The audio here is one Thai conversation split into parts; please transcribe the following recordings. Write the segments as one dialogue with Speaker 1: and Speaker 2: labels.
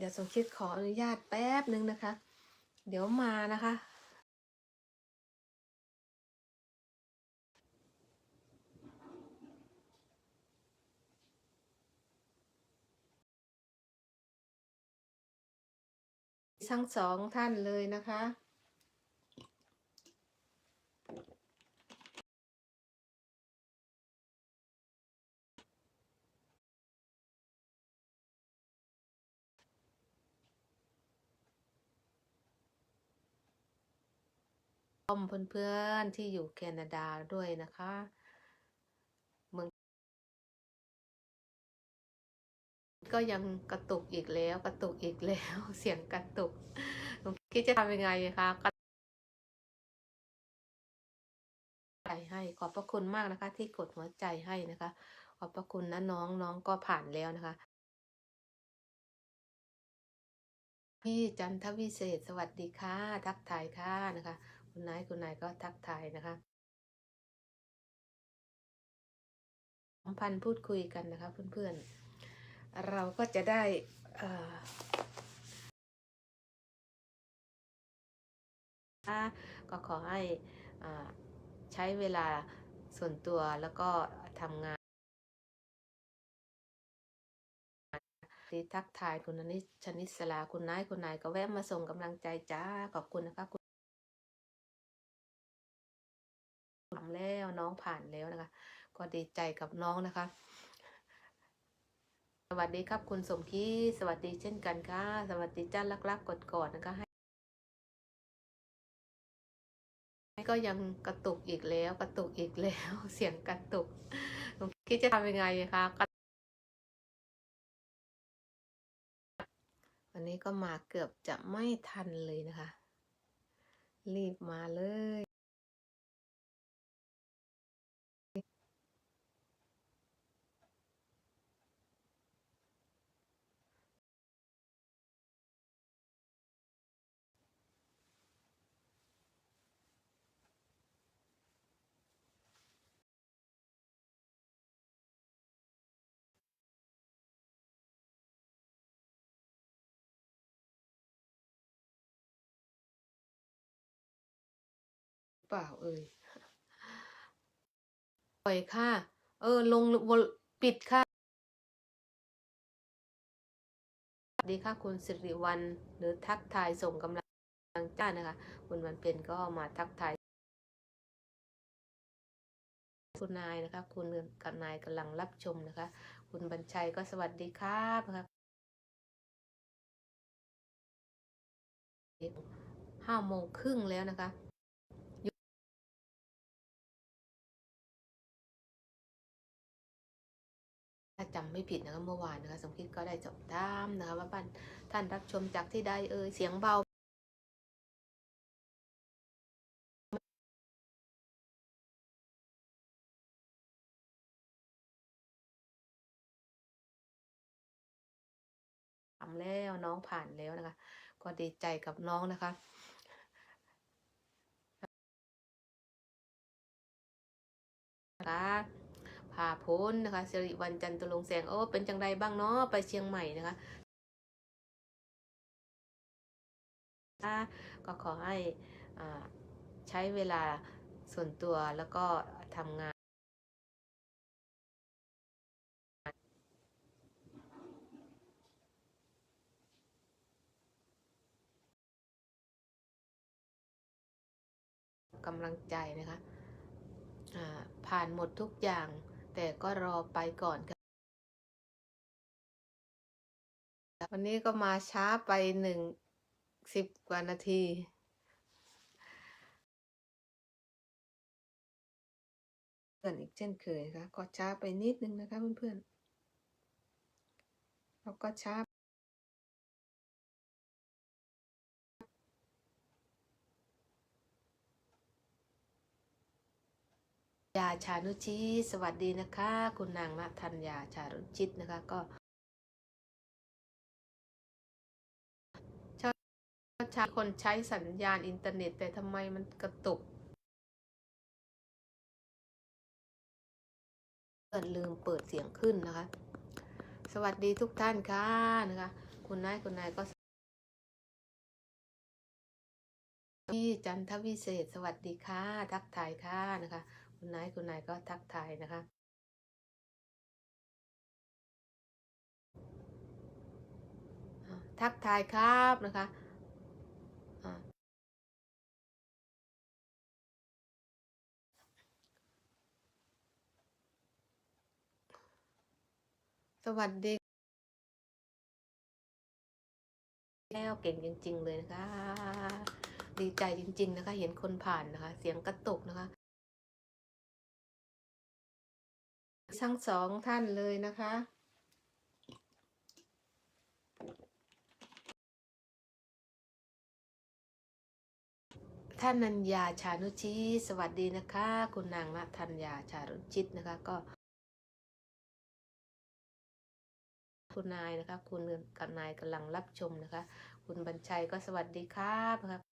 Speaker 1: เดี๋ยวสมคิดขออนุญาตแป๊บนึงนะคะ เดี๋ยวมานะคะ ทั้งสองท่านเลยนะคะ มเพื่อนๆที่อยู่แคนาดาด้วยนะคะเมืองก็ยังกระตุกอีกแล้ว กระตุกอีกแล้ว เสียงกระตุกหนูคิดจะทำยังไงคะกระใจให้ขอบพระคุณมากนะคะ ที่กดหัวใจให้นะคะ ขอบพระคุณนะน้องน้องก็ผ่านแล้วนะคะพี่จันทวิเศษสวัสดีค่ะ ทักทายค่ะนะคะ คุณนายคุณนายก็ทักทายนะคะสัมพันธ์พูดคุยกันนะคะเพื่อนๆ เราก็จะได้ก็ขอให้อ่าใช้เวลาส่วนตัวแล้วก็ทำงานทักทายคุณนิชนิสลาคุณนายคุณนายก็แวะมาส่งกำลังใจจ้าขอบคุณนะคะ คุณทำแล้วน้องผ่านแล้วนะคะ ก็ดีใจกับน้องนะคะ สวัสดีครับคุณสมคิดสวัสดีเช่นกันค่ะ สวัสดีจ้าลักๆกดกอดนะคะให้ก็ยังกระตุกอีกแล้วกระตุกอีกแล้วเสียงกระตุกหนูคิดจะทำยังไงคะวันนี้ก็มาเกือบจะไม่ทันเลยนะคะ รีบมาเลย เปล่าเอ่ยปล่อยค่ะ เออ ลงวปิดค่ะสวัสดีค่ะคุณสิริวัลหรือทักทายส่งกำลังใจนะคะ คุณวันเพ็ญก็มาทักทายคุณนายนะคะ คุณกับนายกำลังรับชมนะคะ คุณบัญชัยก็สวัสดีครับนะคะห้าโมงครึ่งแล้วนะคะ จำไม่ผิดนะคะเมื่อวานนะคะสมคิดก็ได้จบตามนะคะว่าบ้านท่านรับชมจากที่ใดเอ่ยเสียงเบาทำแล้วน้องผ่านแล้วนะคะ ก็ดีใจกับน้องนะคะนะคะาพ้นนะคะสิริวันจันตุลงแสงโอ้เป็นจังไดบ้างเนาะไปเชียงใหม่นะคะอ่าก็ขอให้อ่าใช้เวลาส่วนตัวแล้วก็ทำงาน กำลังใจนะคะอ่าผ่านหมดทุกอย่าง แต่ก็รอไปก่อนค่ะวันนี้ก็มาช้าไปหนึ่งสิบกว่านาทีเพื่อนอีกเช่นเคยค่ะก็ช้าไปนิดนึงนะคะเพื่อนๆแล้วก็ช้า ยาชานุชิตสวัสดีนะคะ คุณนางณธัญญาชานุชิตนะคะก็ชอบใช้คนใช้สัญญาณอินเทอร์เน็ต แต่ทำไมมันกระตุกเพื่อนลืมเปิดเสียงขึ้นนะคะ สวัสดีทุกท่านค่ะนะคะ คุณนายคุณนายก็พี่จันทวิเศษ สวัสดีค่ะ ทักทายค่ะนะคะ คุณนายคุณนายก็ทักทายนะคะ ทักทายครับนะคะสวัสดีแล้วเก่งจริง ๆ เลยนะคะ ดีใจจริง ๆ นะคะ เห็นคนผ่านนะคะ เสียงกระตุกนะคะ ทั้งสองท่านเลยนะคะ ท่านนัญญาชานุชิตสวัสดีนะคะ คุณนางณธัญญาชานุชิตนะคะก็ คุณนายนะคะ คุณกับนายกำลังรับชมนะคะ คุณบัญชัยก็สวัสดีครับ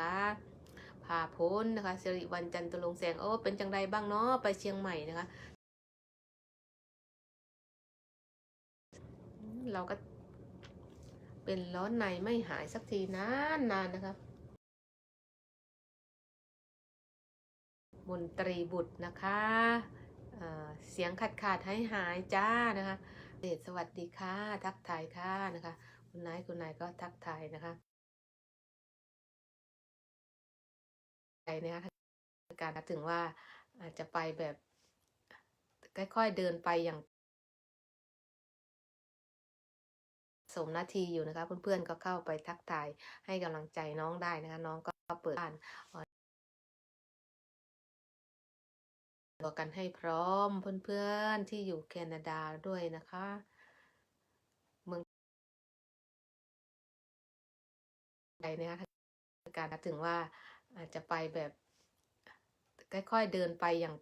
Speaker 1: นะคะพาพ้นนะคะสิริวันจันตุลงแสงโอ้เป็นจังไรบ้างเนาะไปเชียงใหม่นะคะ เราก็เป็นร้อนในไม่หายสักทีนานนานนะคะมนตรีบุตรนะคะเเสียงขาดขาดหายหายจ้านะคะเดชสวัสดีค่ะ ทักทายค่ะนะคะ คุณนายคุณนายก็ทักทายนะคะ ไปนะคะการถึงว่าอาจจะไปแบบค่อยๆเดินไปอย่างสมนาทีอยู่นะคะ เพื่อนๆก็เข้าไปทักทายให้กำลังใจน้องได้นะคะ น้องก็เปิดบ้านตัวกันให้พร้อมเพื่อนๆที่อยู่แคนาดาด้วยนะคะเมืองใดนะคะการถึงว่า อาจจะไปแบบ ค่อยๆเดินไปอย่าง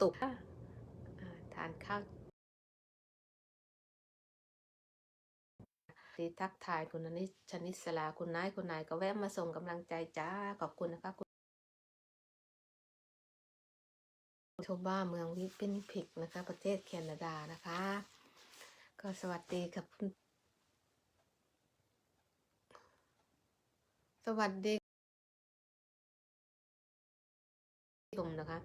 Speaker 1: ตุกอ่าทานข้าวดีทักทายคุณนิชนิสลาคุณนายคุณนายก็แวะมาส่งกำลังใจจ้า ขอบคุณนะคะคุณโทบ้าเมืองวิปินพิกนะคะ ประเทศแคนาดานะคะ ก็สวัสดีครับคุณสวัสดีชมนะคะ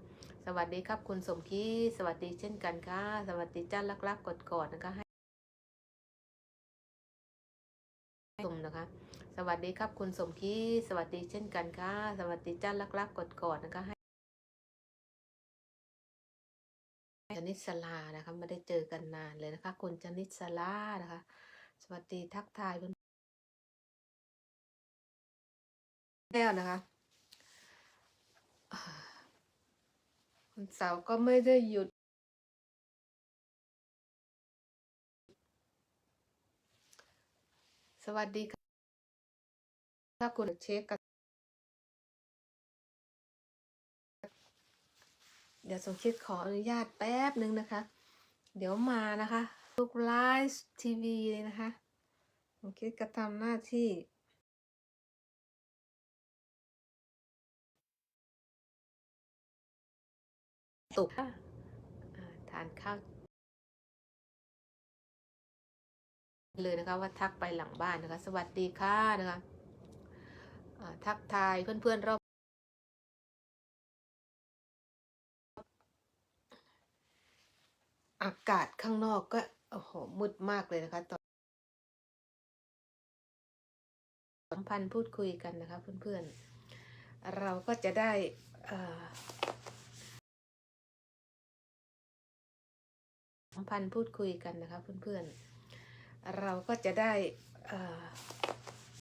Speaker 1: สวัสดีครับคุณสมคิดสวัสดีเช่นกันค่ะ สวัสดีจ้าลักลักกดกอดนะคะให้ชมนะคะ สวัสดีครับคุณสมคิดสวัสดีเช่นกันค่ะ สวัสดีจ้าลักลักกดกอดนะคะ ให้จนิสลานะคะไม่ได้เจอกันนานเลยนะคะ คุณจนิสลานะคะ สวัสดีทักทายเพื่อนแล้วนะคะอ่าวันเสาร์ก็ไม่ได้หยุด สวัสดีค่ะ ถ้าคุณเช็คกัน เดี๋ยวสมคิดขออนุญาตแป๊บหนึ่งนะคะ เดี๋ยวมานะคะทุกไลฟ์ทีวีเลยนะคะสมคิดก็ทำหน้าที่ตุกทานข้าวเลยนะคะว่าทักไปหลังบ้านนะคะ สวัสดีค่ะนะคะทักทายเพื่อนๆรอบ อากาศข้างนอกก็โอ้โหมืดมากเลยนะคะตอนสัมพันธ์พูดคุยกันนะคะเพื่อนๆ เราก็จะได้เอ่อสัมพันธ์พูดคุยกันนะคะเพื่อนๆ เราก็จะได้